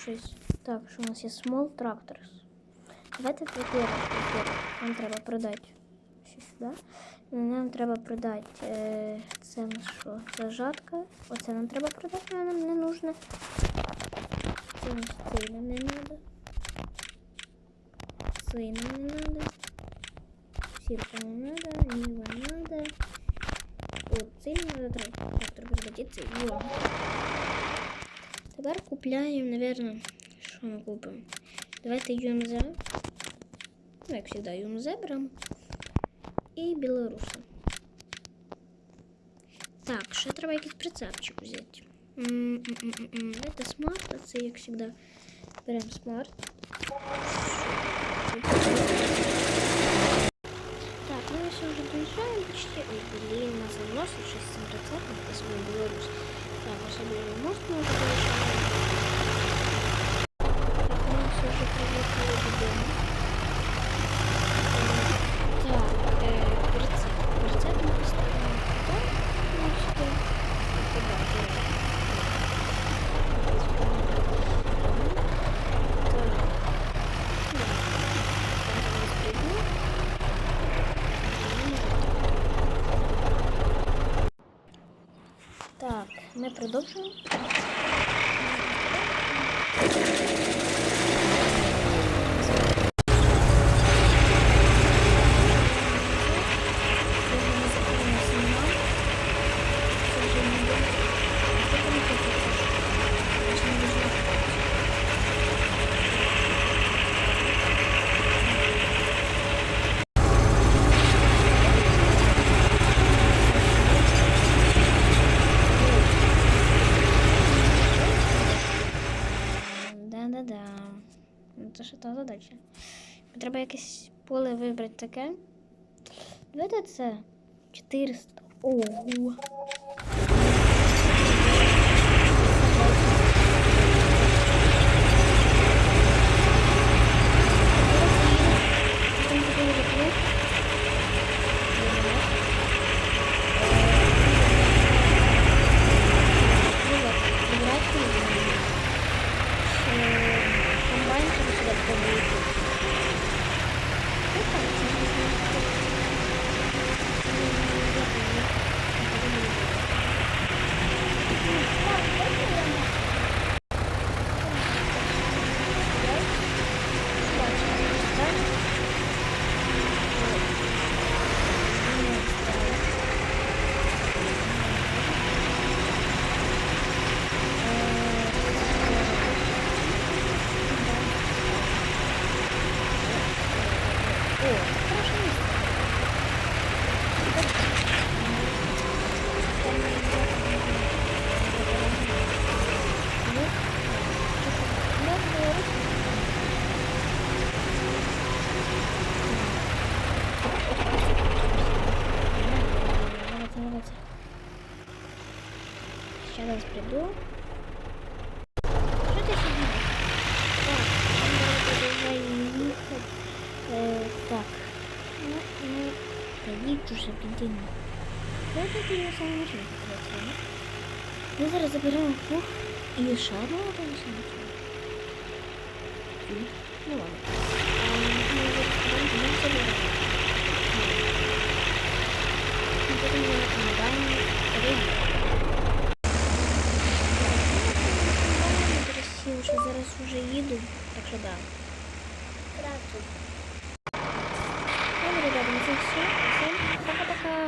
щось. Так, що у нас є Small Tractors. Давайте тепер нам треба продати ще сюди. Нам треба продати. Е, це на що? Це жатка. Оце нам треба продати, але нам не нужно. Це не сильно не треба. Сильно не треба. Сірка не треба, ніва не треба. От, сильно треба трактор продати. Це його. Тепер купляємо, наверное, що ми купимо? Давайте ЮМЗ. Ну, як завжди, ЮМЗ беремо. І білоруса. Так, ще треба якийсь прицепчик взяти. М-м-м-м. Це смарт, а це, як завжди, беремо смарт. Так, ну все уже доезжаем почти. Ой, блин, нас заносит 67% по своему Беларусь. Так, особенно мост мы Так, ми продовжуємо. Це ж та задача. Треба якесь поле вибрати таке. Давайте це 400. Ого. Сейчас приду. Что ты сидишь? Так, продолжаем ехать. Е, так. Ну, ну, та їдь уже, підіймо. Я тут не саме можливо працює. Ми зараз заберемо фух і ще одного автобуса. Ну ладно. А, ми зараз беремо, ми заберемо. І потім ми нагадаємо рейд. Зараз що зараз уже їду, так що да. Добре, ребята. На всем все. Всем пока-пока.